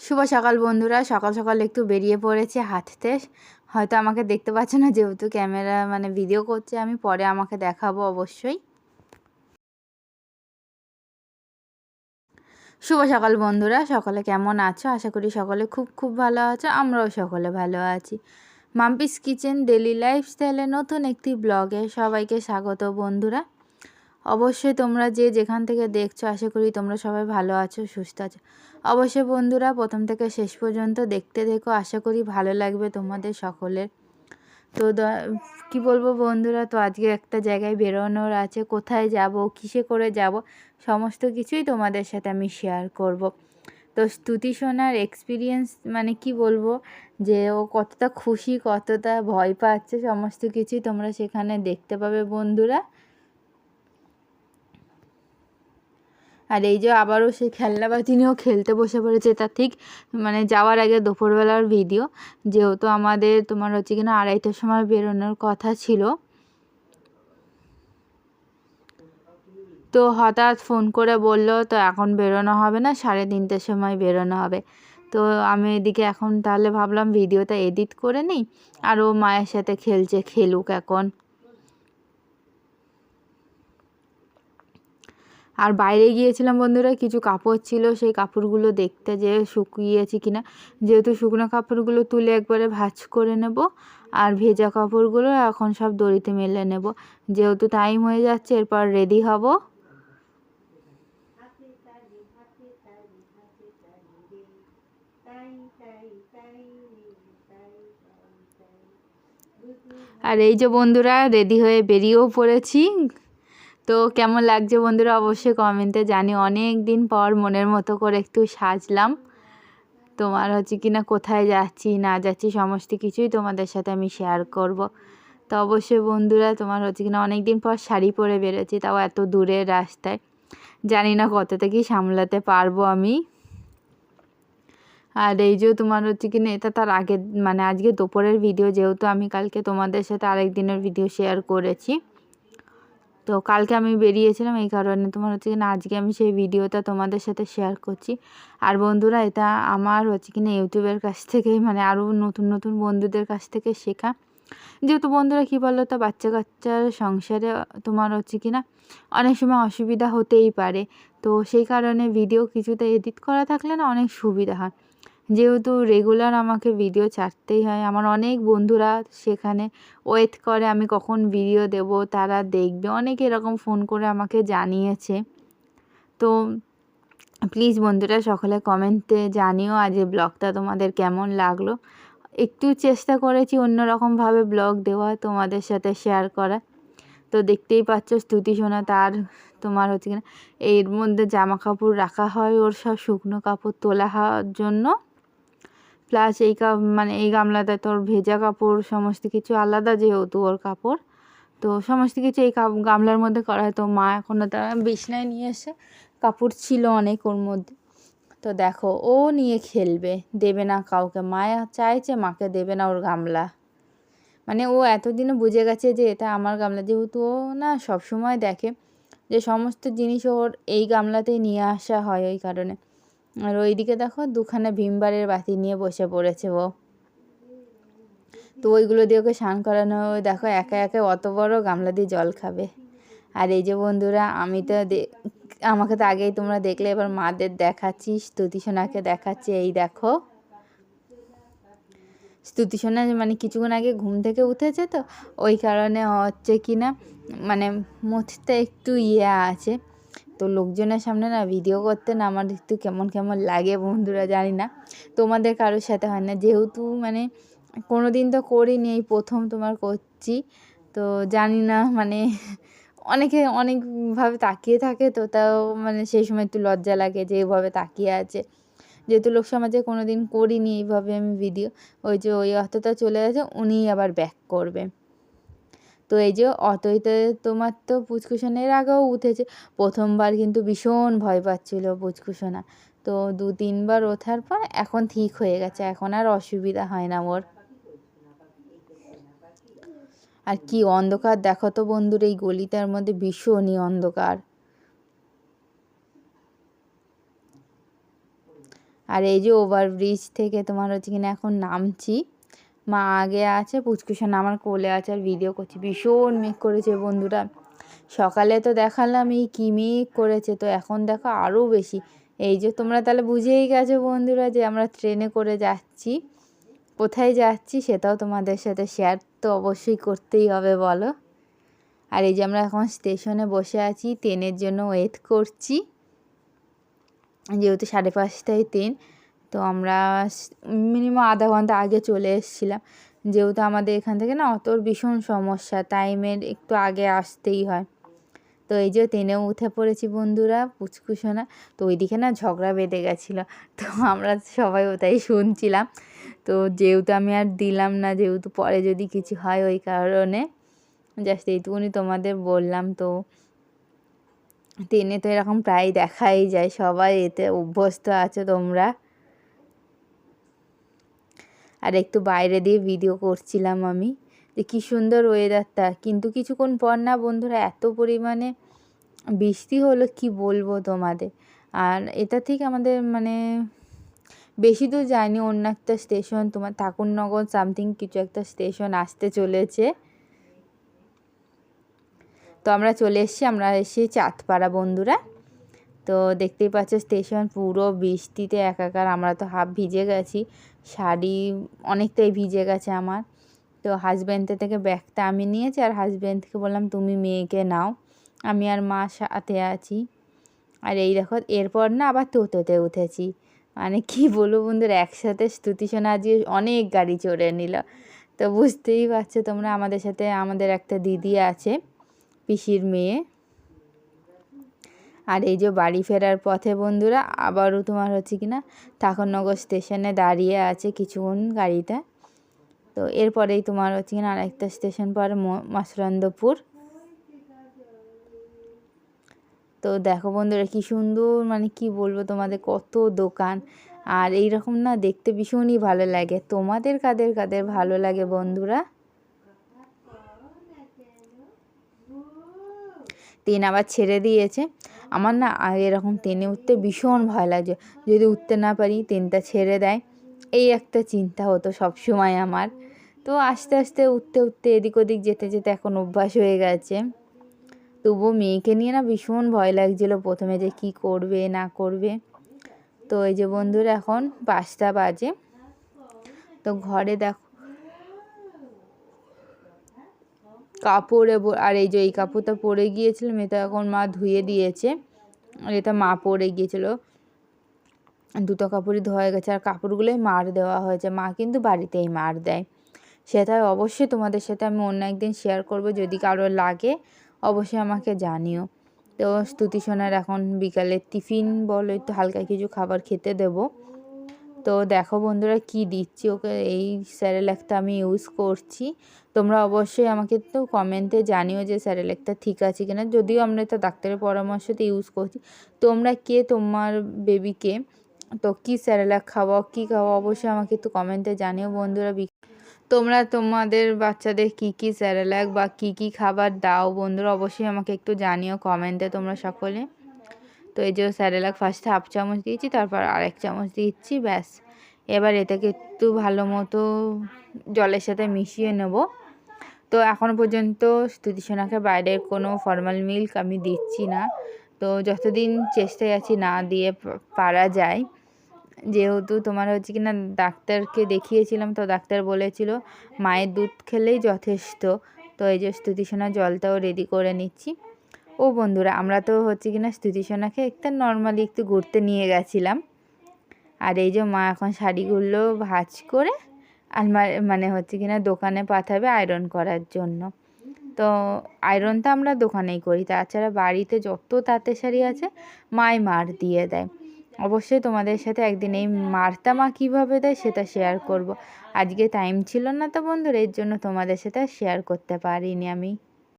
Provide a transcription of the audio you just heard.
শুভ সকাল বন্ধুরা। সকাল সকাল একটু বেরিয়ে পড়েছে হাঁটতে। হয়তো আমাকে দেখতে পাচ্ছ না, যেহেতু ক্যামেরা মানে ভিডিও করছে, আমি পরে আমাকে দেখাবো অবশ্যই। শুভ সকাল বন্ধুরা, সকলে কেমন আছো? আশা করি সকলে খুব খুব ভালো আছো, আমরাও সকলে ভালো আছি। মাম্পিস কিচেন ডেলি লাইফস্টাইলে নতুন একটি ব্লগে সবাইকে স্বাগত বন্ধুরা। অবশ্যই তোমরা যে যেখান থেকে দেখছ, আশা করি তোমরা সবাই ভালো আছো, সুস্থ আছো। অবশ্যই বন্ধুরা, প্রথম থেকে শেষ পর্যন্ত দেখতে দেখো, আশা করি ভালো লাগবে তোমাদের সকলের। তো কি বলব বন্ধুরা, তো আজকে একটা জায়গায় বেরোনোর আছে, কোথায় যাব, কিসে করে যাব, সমস্ত কিছুই তোমাদের সাথে আমি শেয়ার করব। তো স্তুতি শোনার এক্সপিরিয়েন্স মানে কি বলব, যে ও কতটা খুশি, কতটা ভয় পাচ্ছে, সমস্ত কিছুই তোমরা সেখানে দেখতে পাবে বন্ধুরা। আর এই যে আবারও সেই খেলনা খেলনাবাজি নিয়েও খেলতে বসে পড়েছে তা ঠিক মানে যাওয়ার আগে দুপুরবেলার ভিডিও যেহেতু আমাদের তোমার হচ্ছে কিনা আড়াইটার সময় বেরোনোর কথা ছিল। তো হঠাৎ ফোন করে বলল, তো এখন বেরোনো হবে না, সাড়ে তিনটের সময় বেরোনো হবে। তো আমি এদিকে এখন তাহলে ভাবলাম ভিডিওটা এডিট করে নিই, আর ও মায়ের সাথে খেলছে, খেলুক এখন। আর বাইরে গিয়েছিলাম বন্ধুরা, কিছু কাপড় ছিল, সেই কাপড়গুলো দেখতে যে শুকিয়েছি কিনা। যেহেতু শুকনো কাপড়গুলো তুলে একবারে ভাজ করে নেব, আর ভেজা কাপড়গুলো এখন সব দড়িতে মেলে নেব। যেহেতু টাইম হয়ে যাচ্ছে, এরপর রেডি হব। আর এই যে বন্ধুরা রেডি হয়ে বেরিয়েও পড়েছি। তো কেমন লাগছে বন্ধুরা অবশ্যই কমেন্টে জানি। অনেক দিন পর মনের মতো করে একটু সাজলাম। তোমার হচ্ছে কি না কোথায় যাচ্ছি, না যাচ্ছি সমস্ত কিছুই তোমাদের সাথে আমি শেয়ার করব। তো অবশ্যই বন্ধুরা তোমার হচ্ছে কিনা অনেক দিন পর শাড়ি পরে বেরোচ্ছি, তাও এত দূরের রাস্তায়। জানি না কতটা কি সামলাতে পারব আমি। আর এই যে তোমার হচ্ছে কিনা এটা তার আগে মানে আজকে দুপুরের ভিডিও যেহেতু আমি কালকে তোমাদের সাথে আরেক দিনের ভিডিও শেয়ার করেছি। তো কালকে আমি বেরিয়েছিলাম এই কারণে তোমার হচ্ছে কিনা আজকে আমি সেই ভিডিওটা তোমাদের সাথে শেয়ার করছি। আর বন্ধুরা, এটা আমার হচ্ছে কিনা ইউটিউবের কাছ থেকে মানে আরও নতুন নতুন বন্ধুদের কাছ থেকে শেখা। যেহেতু বন্ধুরা কী বলো তো বাচ্চা কাচ্চার সংসারে তোমার হচ্ছে কিনা অনেক সময় অসুবিধা হতেই পারে। তো সেই কারণে ভিডিও কিছুতে এডিট করা থাকলে না অনেক সুবিধা হয়। যেহেতু রেগুলার আমাকে ভিডিও ছাড়তেই হয়, আমার অনেক বন্ধুরা সেখানে ওয়েট করে আমি কখন ভিডিও দেব, তারা দেখবে। অনেকে এরকম ফোন করে আমাকে জানিয়েছে। তো প্লিজ বন্ধুরা সকলে কমেন্টে জানিও আজ এই ব্লগটা তোমাদের কেমন লাগল। একটু চেষ্টা করেছি অন্যরকমভাবে ব্লগ দেওয়া, তোমাদের সাথে শেয়ার করা। তো দেখতেই পাচ্ছ স্তুতি শোনা তার, তোমার হচ্ছে কিনা, এর মধ্যে জামা কাপড় রাখা হয়, ওর সব শুকনো কাপড় তোলা হওয়ার জন্য। প্লাস এই মানে এই গামলাতে তোর ভেজা কাপড়, সমস্ত কিছু আলাদা যেহেতু ওর কাপড়। তো সমস্ত কিছু এই গামলার মধ্যে করা হয়। তো মা এখনও তারা বিছনায় নিয়ে এসে কাপড় ছিল অনেক ওর মধ্যে। তো দেখো, ও নিয়ে খেলবে। দেবে না কাউকে। মায়া চাইছে মাকে দেবে না ওর গামলা। মানে ও এতদিনও বুঝে গেছে যে এটা আমার গামলা। যেহেতু ও না সবসময় দেখে যে সমস্ত জিনিস ওর এই গামলাতেই নিয়ে আসা হয় ওই কারণে। আর ওইদিকে দেখো দুখানা ভীমবারের বাতি নিয়ে বসে পড়েছে ও। তো ওইগুলো দিয়ে ওকে স্নান করানো দেখো একা একা অত বড় গামলা দিয়ে জল খাবে। আর এই যে বন্ধুরা, আমি তো আমাকে তো আগেই তোমরা দেখলে, এবার মাদের দেখাচ্ছি স্তুতিসোনাকে দেখাচ্ছি। এই দেখো। স্তুতিসোনা মানে কিছুক্ষণ আগে ঘুম থেকে উঠেছে তো, ওই কারণে হচ্ছে কি না মানে মুখটা একটু ইয়ে আছে। তো লোকজনের সামনে না ভিডিও করতে না আমার একটু কেমন কেমন লাগে বন্ধুরা জানি না। তোমাদের কারোর সাথে হয় না। যেহেতু মানে কোনো দিন তো করিনি, এই প্রথম তোমার করছি। তো জানি না মানে অনেকে অনেকভাবে তাকিয়ে থাকে তো তাও মানে সেই সময় একটু লজ্জা লাগে যে এইভাবে তাকিয়ে আছে। যেহেতু লোক সমাজে কোনো দিন করিনি এইভাবে আমি ভিডিও ওই যে ওই অতটা চলে গেছে উনি আবার ব্যাক করবে। তো এই যে অতইতে তোমার তো পুচকুসোনের আগেও উঠেছে। প্রথমবার কিন্তু ভীষণ ভয় পাচ্ছিল পুচকুসোনা। তো দু তিনবার ওঠার পর এখন ঠিক হয়ে গেছে, এখন আর অসুবিধা হয় না ওর। আর কি অন্ধকার, দেখো তো বন্ধুর এই গলিটার মধ্যে ভীষণই অন্ধকার। আর এই যে ওভারব্রিজ থেকে তোমার হচ্ছে কিনা এখন নামছি। মা আগে আছে পুচকুশন আমার কোলে আছে আর ভিডিও করছি। ভীষণ মেঘ করেছে বন্ধুরা সকালে তো দেখালাম, এই কী মেঘ করেছে? তো এখন দেখো আরও বেশি। এই যে তোমরা তাহলে বুঝেই গেছো বন্ধুরা যে আমরা ট্রেনে করে যাচ্ছি। কোথায় যাচ্ছি সেটাও তোমাদের সাথে শেয়ার তো অবশ্যই করতেই হবে, বলো। আর এই যে আমরা এখন স্টেশনে বসে আছি ট্রেনের জন্য ওয়েট করছি। যেহেতু সাড়ে পাঁচটায় ট্রেন তো আমরা মিনিমাম আধা ঘণ্টা আগে চলে এসেছিলাম। যেহেতু আমাদের এখান থেকে না অত ভীষণ সমস্যা টাইমের একটু আগে আসতেই হয়। তো এই যে ট্রেনেও উঠে পড়েছি বন্ধুরা পুচকুসোনা তো ওইদিকে না ঝগড়া বেঁধে গেছিল। তো আমরা সবাই ওটাই শুনছিলাম। তো যেহেতু আমি আর দিলাম না, যেহেতু পরে যদি কিছু হয় ওই কারণে। জাস্ট এইটুকুনি তোমাদের বললাম। তো ট্রেনে তো এরকম প্রায় দেখাই যায়, সবাই এতে অভ্যস্ত আছে তোমরা। আর একটু বাইরে দিয়ে ভিডিও করছিলাম আমি যে কী সুন্দর ওয়েদারটা কিন্তু কিছুক্ষণ পর না বন্ধুরা, এত পরিমাণে বৃষ্টি হলো, কি বলব তোমাদের? আর এটা থেকে আমাদের মানে বেশি দূর যায়নি, অন্য একটা স্টেশন তোমার ঠাকুরনগর সামথিং কিছু একটা স্টেশন আসতে চলেছে। তো আমরা চলে এসেছি, আমরা এসে চাঁদপাড়া বন্ধুরা। তো দেখতেই পাচ্ছ স্টেশন পুরো বৃষ্টিতে একাকার, আমরা তো হাফ ভিজে গেছি। শাড়ি অনেকটাই ভিজে গেছে আমার। তো হাজব্যান্ডের থেকে ব্যাগটা আমি নিয়েছি আর হাজব্যান্ডকে বললাম, তুমি মেয়েকে নাও, আমি আর মা সাথে আছি। আর এই দেখো, এরপর না আবার টোটোতে উঠেছি। মানে কি বলব বন্ধুর, একসাথে স্তুতি শোনা আজকে অনেক গাড়ি চড়ে নিল। তো বুঝতেই পারছ তোমরা, আমাদের সাথে আমাদের একটা দিদি আছে, পিসির মেয়ে। আর এই যে বাড়ি ফেরার পথে বন্ধুরা, আবারও তোমার হচ্ছে কি না, ঠাকুরনগর স্টেশনে দাঁড়িয়ে আছে কিছুক্ষণ গাড়িটা। তো এরপরেই তোমার হচ্ছে কিনা আরেকটা স্টেশন পর মাসরন্দপুর। তো দেখো বন্ধুরা, কি সুন্দর মানে কি বলব তোমাদের, কত দোকান। আর এই রকম না দেখতে ভীষণই ভালো লাগে। তোমাদের কাদের কাদের ভালো লাগে বন্ধুরা? ট্রেন আবার ছেড়ে দিয়েছে। আমার না এরকম ট্রেনে উঠতে ভীষণ ভয় লাগে। যদি উঠতে না পারি ট্রেনটা ছেড়ে দেয়। এই একটা চিন্তা হতো সব সময় আমার। তো আস্তে আস্তে উঠতে উঠতে এদিক ওদিক যেতে যেতে এখন অভ্যাস হয়ে গেছে। তবুও মেয়েকে নিয়ে না ভীষণ ভয় লাগছিল প্রথমে যে কি করবে, না করবে। তো এই যে বন্ধুরা, এখন পাঁচটা বাজে। তো ঘরে দেখো কাপড়ে আর এই যে এই কাপড়টা পরে গিয়েছিলাম, এটা এখন মা ধুয়ে দিয়েছে। আর এটা মা পরে গিয়েছিল। দুটো কাপড়ই ধোয়া গেছে, আর কাপড়গুলোই মার দেওয়া হয়েছে। মা কিন্তু বাড়িতেই মার দেয়। সেটা অবশ্যই তোমাদের সাথে আমি অন্য একদিন শেয়ার করব। যদি কারোর লাগে, অবশ্যই আমাকে জানিও। তো, স্তুতি সোনার এখন বিকালে টিফিন বলো, একটু হালকা কিছু খাবার খেতে দেবো। তো দেখো বন্ধুরা কি দিচ্ছি ওকে, এই স্যারেলেকটা আমি ইউজ করছি। তোমরা অবশ্যই আমাকে তো কমেন্টে জানিও যে স্যারেলেকটা ঠিক আছে কিনা। যদিও আমরা তো ডাক্তারের পরামর্শতে ইউজ করছি। তোমরা কে, তোমার বেবিকে, তো কী স্যারেলাক খাওয়াও কী খাওয়া, অবশ্যই আমাকে একটু কমেন্টে জানিও বন্ধুরা। তোমরা তোমাদের বাচ্চাদের কী কী স্যারেলাক বা কী কী খাবার দাও বন্ধুরা, অবশ্যই আমাকে একটু জানিও কমেন্টে তোমরা সকলে। তো এই যে স্যারেলাক ফার্স্টে হাফ চামচ দিয়েছি, তারপর আরেক চামচ দিচ্ছি, ব্যাস। এবার এটাকে একটু ভালো মতো জলের সাথে মিশিয়ে নেব। তো এখন পর্যন্ত স্তুতিসোনাকে বাইরের কোনো ফর্মাল মিল্ক আমি দিচ্ছি না। তো যতদিন চেষ্টায় আছি না দিয়ে পারা যায়। যেহেতু তোমার হচ্ছে কি না ডাক্তারকে দেখিয়েছিলাম, তো ডাক্তার বলেছিল মায়ের দুধ খেলেই যথেষ্ট। তো এই যে স্তুতিসোনা জলটাও রেডি করে নিচ্ছি। ও বন্ধুরা, আমরা তো হচ্ছে কিনা স্তুতিসোনাকে একটা নর্মালি একটু ঘুরতে নিয়ে গেছিলাম। আর এই যে মা এখন শাড়িগুলো ভাজ করে আলমারি মানে হচ্ছে কিনা দোকানে পাঠাবে আয়রন করার জন্য। তো আয়রনটা আমরা দোকানেই করি, তাছাড়া বাড়িতে যত তাঁতের শাড়ি আছে, মাই মার দিয়ে দেয়। অবশ্যই তোমাদের সাথে একদিন এই মারটা মা কীভাবে দেয় সেটা শেয়ার করব। আজকে টাইম ছিল না তো বন্ধুরা, এর জন্য তোমাদের সাথে শেয়ার করতে পারিনি আমি।